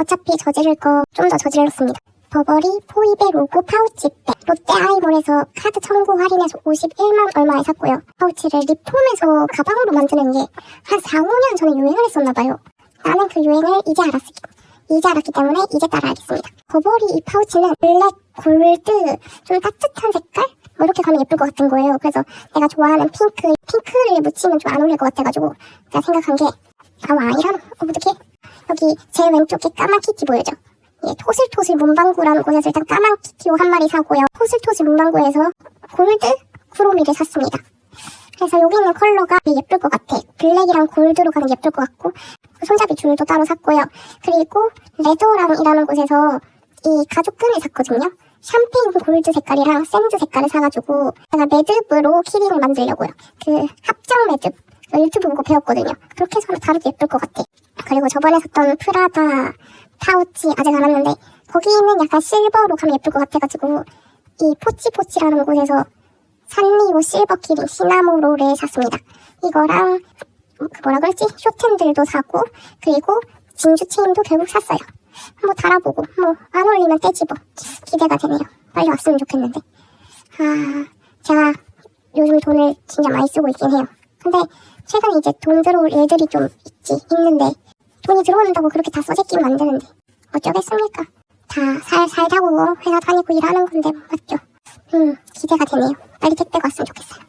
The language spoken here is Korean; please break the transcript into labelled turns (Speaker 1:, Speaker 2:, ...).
Speaker 1: 어차피 저지를 거 좀 더 저질렀습니다. 버버리 포이베 로고 파우치백 롯데 아이몰에서 카드 청구 할인해서 51만 얼마에 샀고요. 파우치를 리폼해서 가방으로 만드는 게 한 4, 5년 전에 유행을 했었나 봐요. 나는 그 유행을 이제 알았기, 이제 알았기 때문에 이제 따라 알겠습니다. 버버리 이 파우치는 블랙, 골드, 좀 따뜻한 색깔? 뭐 이렇게 가면 예쁠 것 같은 거예요. 그래서 내가 좋아하는 핑크, 핑크를 묻히면 좀 안 어울릴 것 같아가지고 제가 생각한 게 아마 이런, 어, 어떡해? 여기 제 왼쪽에 까만 키티 보이죠? 예, 토슬토슬 문방구라는 곳에서 일단 까만 키티を한 마리 사고요. 토슬토슬 문방구에서 골드 쿠로미를 샀습니다. 그래서 여기 있는 컬러가 예쁠 것 같아. 블랙이랑 골드로 가면 예쁠 것 같고 손잡이 줄도 따로 샀고요. 그리고 레더랑이라는 곳에서 이 가죽 끈을 샀거든요. 샴페인 골드 색깔이랑 샌드 색깔을 사가지고 제가 매듭으로 키링을 만들려고요. 그 합정 매듭 유튜브 보고 배웠거든요. 그렇게 해서 하면 다르게 예쁠 것 같아. 그리고 저번에 샀던 프라다 파우치 아직 안 왔는데 거기는 약간 실버로 가면 예쁠 것 같아가지고 이 포치포치라는 곳에서 산리오 실버 키링 시나모로를 샀습니다. 이거랑 그 뭐라 그랬지? 쇼텐들도 사고 그리고 진주 체인도 결국 샀어요. 한번 달아보고 뭐안 떼지 뭐 기대가 되네요. 빨리 왔으면 좋겠는데. 아 제가 요즘 돈을 진짜 많이 쓰고 있긴 해요. 근데 최근에 이제 돈 들어올 일들이 좀 있지 있는데 돈이 들어온다고 그렇게 다 써제끼면 안 되는데 어쩌겠습니까? 다 살 살자고 회사 다니고 일하는 건데 뭐, 맞죠? 음 기대가 되네요. 빨리 택배가 왔으면 좋겠어요.